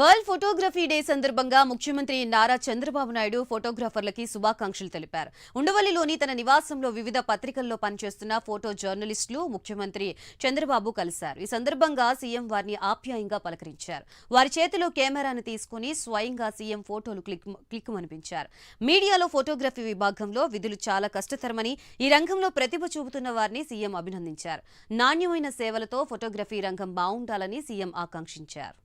World photography day సందర్భంగా ముఖ్యమంత్రి నారా చంద్రబాబు నాయుడు ఫోటోగ్రాఫర్లకి శుభాకాంక్షలు తెలిపారు. ఉండవల్లిలోని తన నివాసంలో వివిధ పత్రికల్లో పనిచేస్తున్న ఫోటో జర్నలిస్టులు ముఖ్యమంత్రి చంద్రబాబు కలిశారు. ఈ సందర్భంగా సీఎం వారిని ఆప్యాయంగా పలకరించారు. వారి చేతిలో కెమెరాను తీసుకుని స్వయంగా సీఎం ఫోటోలు క్లిక్ క్లిక్కుమనిపించారు మీడియాలో ఫోటోగ్రఫీ విభాగంలో విధులు చాలా కష్టతరమని ఈ రంగంలో ప్రతిభ చూపుతున్న వారిని సీఎం అభినందించారు. నాణ్యమైన సేవలతో ఫోటోగ్రఫీ రంగం బాగుండాలని సీఎం ఆకాంక్షించారు.